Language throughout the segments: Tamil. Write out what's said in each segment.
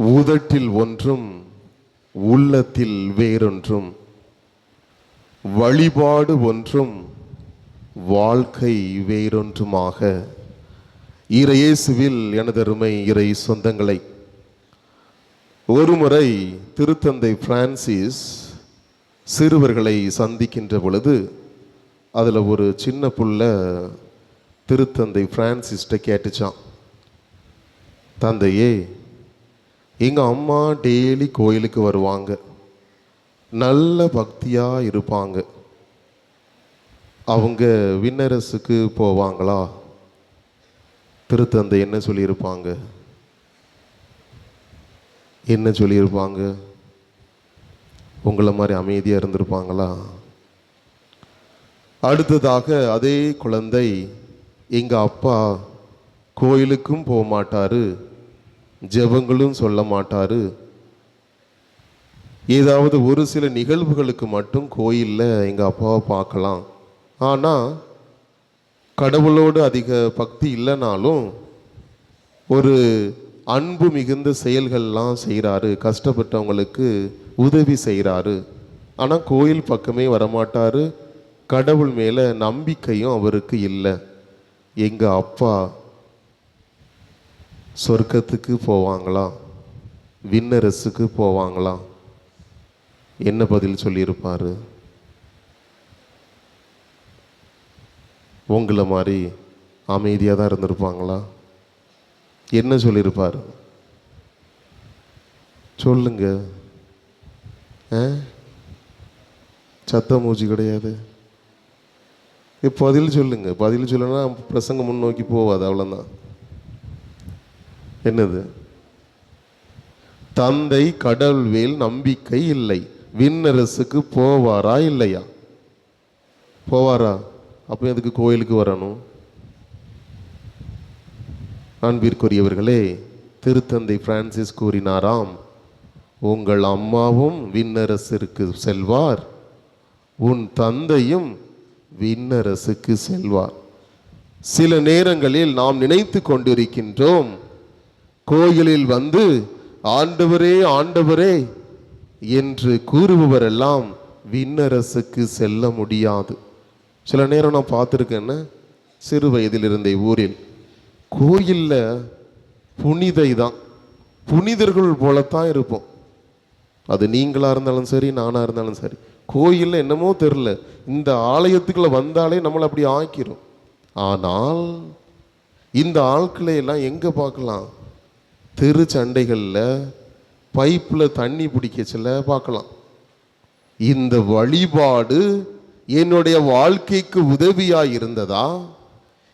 உதட்டில் ஒன்றும் உள்ளத்தில் வேறொன்றும். வழிபாடு ஒன்றும் வாழ்க்கை வேறொன்றுமாக. இறையேசுவில் எனதருமை இறை சொந்தங்களை ஒருமுறை திருத்தந்தை பிரான்சிஸ் சிறுவர்களை சந்திக்கின்ற பொழுது அதில் ஒரு சின்ன புள்ள திருத்தந்தை பிரான்சிஸ்ட கேட்டுச்சான் தந்தையே எங்கள் அம்மா டெய்லி கோயிலுக்கு வருவாங்க. நல்ல பக்தியாக இருப்பாங்க. அவங்க விண்ணரசுக்கு போவாங்களா? திருத்தந்தை என்ன சொல்லியிருப்பாங்க? என்ன சொல்லியிருப்பாங்க? உங்களை மாதிரி அமைதியாக இருந்திருப்பாங்களா? அடுத்ததாக அதே குழந்தை எங்கள் அப்பா கோயிலுக்கும் போக மாட்டார் ஜெபங்களும் சொல்ல மாட்டாரு. ஏதாவது ஒரு சில நிகழ்வுகளுக்கு மட்டும் கோயிலில் எங்கள் அப்பாவை பார்க்கலாம். ஆனால் கடவுளோடு அதிக பக்தி இல்லைனாலும் ஒரு அன்பு மிகுந்த செயல்கள்லாம் செய்கிறாரு கஷ்டப்பட்டவங்களுக்கு உதவி செய்கிறாரு ஆனால் கோயில் பக்கமே வரமாட்டார். கடவுள் மேலே நம்பிக்கையும் அவருக்கு இல்லை. எங்கள் அப்பா சொர்க்கத்துக்கு போவாங்களாம் விண்ணரசுக்கு போவாங்களாம் என்ன பதில் சொல்லியிருப்பார்? உங்களை மாதிரி அமைதியாக தான் இருந்திருப்பாங்களா? என்ன சொல்லியிருப்பார்? சொல்லுங்க. ஆ? சத்த மூச்சு கிடையாது. இப்போ பதில் சொல்லுங்கள் பதில் சொல்லுன்னா பிரசங்கம் முன்னோக்கி போவாது அவ்வளோதான் என்னது? தந்தை கடவுள்வேல் நம்பிக்கை இல்லை. விண்ணரசுக்கு போவாரா இல்லையா? போவாரா? அப்போ எதுக்கு கோயிலுக்கு வரணும்? அன்பிற்குரியவர்களே திருத்தந்தை பிரான்சிஸ் கூறினாராம் உங்கள் அம்மாவும் விண்ணரசிற்கு செல்வார். உன் தந்தையும் விண்ணரசுக்கு செல்வார். சில நேரங்களில் நாம் நினைத்து கொண்டிருக்கின்றோம் கோயிலில் வந்து ஆண்டவரே ஆண்டவரே என்று கூறுபவரெல்லாம் விண்ணரசுக்கு செல்ல முடியாது. சில நேரம் நான் பார்த்துருக்கேன்னு சிறு வயதில் இருந்த ஊரில். கோயிலில் புனிதை தான் புனிதர்கள் போலத்தான் இருப்போம். அது நீங்களாக இருந்தாலும் சரி நானாக இருந்தாலும் சரி. கோயிலில் என்னமோ தெரில இந்த ஆலயத்துக்குள்ள வந்தாலே நம்மளை அப்படி ஆக்கிரும். ஆனால் இந்த ஆட்களை எல்லாம் பார்க்கலாம்? தெரு சண்டைகளில் பைப்பில் தண்ணி பிடிக்கச்சில பார்க்கலாம். இந்த வழிபாடு என்னுடைய வாழ்க்கைக்கு உதவியாக இருந்ததா?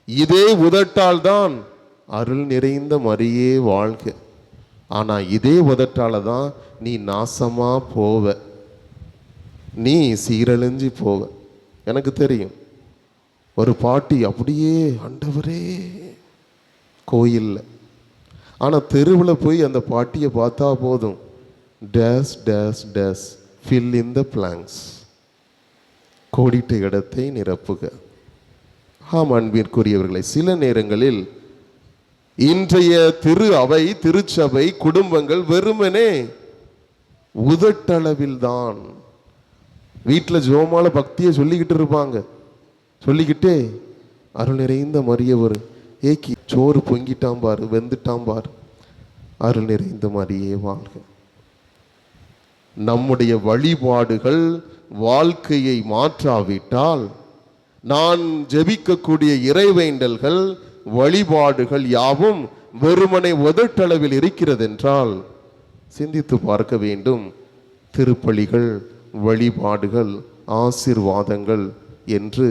இதே உதட்டால் தான் அருள் நிறைந்த மறியே வாழ்க. ஆனால் இதே உதட்டால தான் நீ நாசமாக போவ. நீ சீரழிஞ்சு போவ. எனக்கு தெரியும். ஒரு பாட்டி அப்படியே ஆண்டவரே கோயிலில் ஆனால் தெருவில் போய் அந்த பாட்டியை பார்த்தா போதும். Dash dash dash fill in the blanks கோடிட்ட இடத்தை நிரப்புக. ஆம் அன்பிற்குரியவர்களை சில நேரங்களில் இன்றைய திரு அவை திருச்சபை குடும்பங்கள் வெறுமனே உதட்டளவில் தான். வீட்டில் ஜோமால பக்தியை சொல்லிக்கிட்டு இருப்பாங்க. சொல்லிக்கிட்டே அருள் நிறைந்த மரியவர் ஏக்கி சோறு பொங்கிட்டாம் பாரு வெந்துட்டாம் பாரு. அருள் நிறைந்த மாதிரியே வாழ்க. நம்முடைய வழிபாடுகள் வாழ்க்கையை மாற்றாவிட்டால் நான் ஜெபிக்கக்கூடிய இறைவேண்டல்கள் வழிபாடுகள் யாவும் வெறுமனை உதட்டளவில் இருக்கிறதென்றால் சிந்தித்து பார்க்க வேண்டும். திருப்பலிகள் வழிபாடுகள் ஆசீர்வாதங்கள் என்று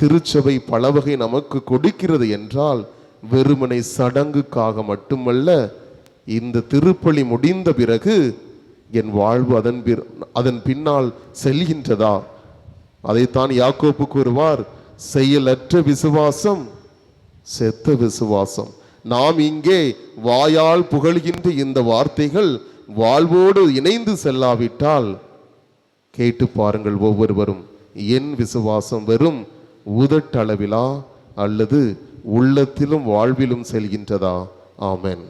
திருச்சபை பலவகை நமக்கு கொடுக்கிறது என்றால் வெறுமனை சடங்குக்காக மட்டுமல்ல இந்த திருப்பலி முடிந்த பிறகு என் வாழ்வு அதன் பிற- அதன் பின்னால் செல்கின்றதா? அதைத்தான் யாக்கோப்பு கூறுவார் செயலற்ற விசுவாசம் செத்த விசுவாசம். நாம் இங்கே வாயால் புகழ்கின்ற இந்த வார்த்தைகள் வாழ்வோடு இணைந்து செல்லாவிட்டால் கேட்டு பாருங்கள் ஒவ்வொருவரும் என் விசுவாசம் வெறும் உதட்டளவிலா அல்லது உள்ளத்திலும் வாழ்விலும் செல்கின்றதா? ஆமென்.